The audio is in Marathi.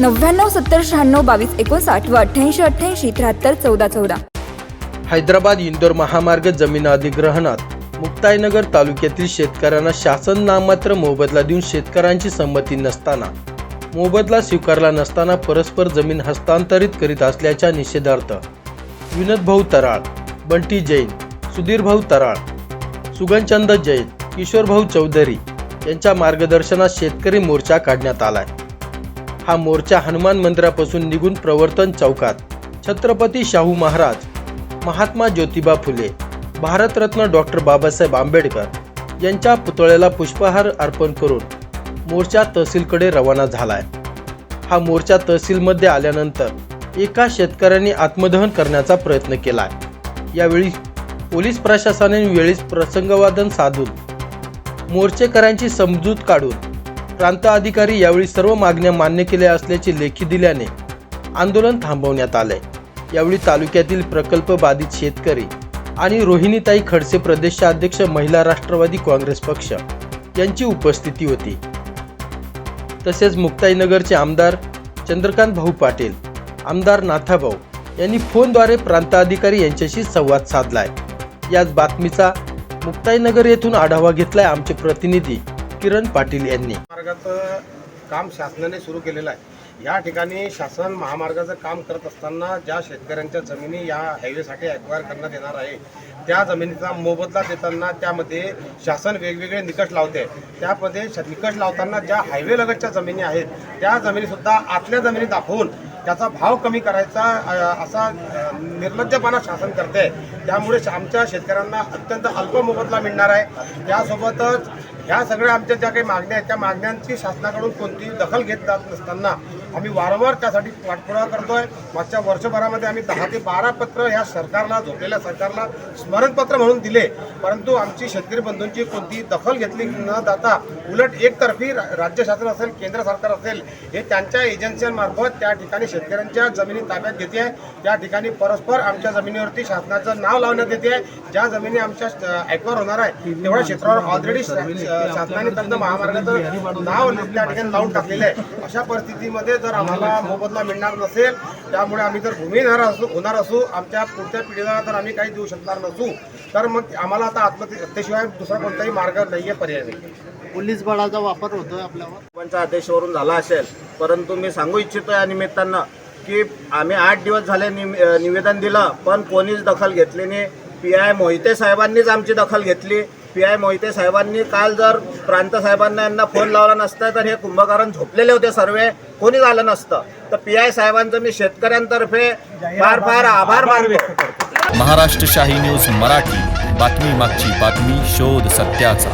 नव्याण्णव सत्तर शहाण्णव बावीस एकोणसाठ व अठ्ठ्याऐंशी अठ्ठ्याऐंशी त्र्याहत्तर चौदा चौदा. हैदराबाद इंदोर महामार्ग जमीन अधिग्रहणात मुक्ताईनगर तालुक्यातील शेतकऱ्यांना शासन नाममात्र मोबदला देऊन शेतकऱ्यांची संमती नसताना मोबदला स्वीकारला नसताना परस्पर जमीन हस्तांतरित करीत असल्याच्या निषेधार्थ विनोद भाऊ तराळ बंटी जैन सुधीर भाऊ तराळ सुगनचंद जैन किशोर भाऊ चौधरी यांच्या मार्गदर्शनात शेतकरी मोर्चा काढण्यात आलाय. हा मोर्चा हनुमान मंदिरापासून निघून प्रवर्तन चौकात. छत्रपती शाहू महाराज महात्मा ज्योतिबा फुले भारतरत्न डॉक्टर बाबासाहेब आंबेडकर यांच्या पुतळ्याला पुष्पहार अर्पण करून मोर्चा तहसीलकडे रवाना झालाय. हा मोर्चा तहसीलमध्ये आल्यानंतर एका शेतकऱ्यांनी आत्मदहन करण्याचा प्रयत्न केलाय. यावेळी पोलीस प्रशासनाने वेळीच प्रसंगवादन साधून मोर्चेकऱ्यांची समजूत काढून प्रांत अधिकारी यावेळी सर्व मागण्या मान्य केल्या असल्याचे लेखी दिल्याने आंदोलन थांबवण्यात आले यावेळी तालुक्यातील प्रकल्प बाधित शेतकरी आणि रोहिणीताई खडसे प्रदेशाध्यक्ष महिला राष्ट्रवादी काँग्रेस पक्ष यांची उपस्थिती होती. तसेच मुक्ताईनगरचे आमदार चंद्रकांत भाऊ पाटील आमदार नाथाभाऊ यांनी फोनद्वारे प्रांताधिकारी यांच्याशी संवाद साधलाय. याच बातमीचा मुक्ताईनगर येथून आढावा घेतलाय आमचे प्रतिनिधी किरण पाटील यांनी. महामार्गाचं काम शासनाने सुरू केलेलं आहे. या ठिकाणी शासन महामार्गाचं काम करत असताना ज्या शेतकऱ्यांच्या जमिनी या हायवेसाठी ॲक्वायर करण्यात येणार आहे त्या जमिनीचा मोबदला देताना त्यामध्ये शासन वेगवेगळे निकष लावते. त्यामध्ये श- निकष लावताना ज्या हायवेलगतच्या जमिनी आहेत त्या जमिनीसुद्धा आतल्या जमिनी दाखवून त्याचा भाव कमी करायचा असा निर्लज्जपणा शासन करते. त्यामुळे श- आमच्या शेतकऱ्यांना अत्यंत अल्प मोबदला मिळणार आहे. त्यासोबतच ह्या सगळ्या आमच्या ज्या काही मागण्या आहेत त्या मागण्यांची शासनाकडून कोणतीही दखल घेत जात नसताना आम्ही वारंवार त्यासाठी पाठपुरावा करतोय. मागच्या वर्षभरामध्ये आम्ही दहा ते बारा पत्र ह्या सरकारला झोपलेल्या सरकारला स्मरणपत्र म्हणून दिले. परंतु आमची शेतकरी बंधूंची कोणतीही दखल घेतली न जाता उलट एकतर्फी राज्य शासन असेल केंद्र सरकार असेल हे त्यांच्या एजन्सीमार्फत त्या ठिकाणी शेतकऱ्यांच्या जमिनी ताब्यात घेते. आहे त्या ठिकाणी परस्पर आमच्या जमिनीवरती शासनाचं नाव लावण्यात येते. आहे ज्या जमिनी आमच्या ॲक्वर होणार आहे तेवढ्या क्षेत्रावर ऑलरेडी शासनाने त्यांना महामार्गाचं नाव त्या ठिकाणी लावून टाकलेलं आहे. अशा परिस्थितीमध्ये जर आम्हाला मोबदला मिळणार नसेल त्यामुळे आम्ही जर भूमिहीन असू होणार असू आमच्या पुढच्या पिढीला जर आम्ही काही देऊ शकणार नसू तर मग आम्हाला आता आत्महत्येशिवाय दुसरा कोणताही मार्ग नाही आहे पर्याय नाही पोलीस बळाचा वापर होतोय आपल्यावर. साहेबांच्या आदेशावरून झाला असेल परंतु मी सांगू इच्छितो या निमित्तानं की आम्ही आठ दिवस झाले निवेदन दिलं पण कोणीच दखल घेतली नाही. पी आय मोहिते साहेबांनीच आमची दखल घेतली. पी आय मोहिते साहेबांनी काल जर प्रांत साहेबांना यांना फोन लावला नसता तर हे कुंभकरण झोपलेले होते सर्व. कोणीच आलं नसतं. तर पी आय साहेबांचं मी शेतकऱ्यांतर्फे फार फार आभार मानतो. महाराष्ट्र शाही न्यूज मराठी. बातमी मागची बातमी शोध सत्याचा.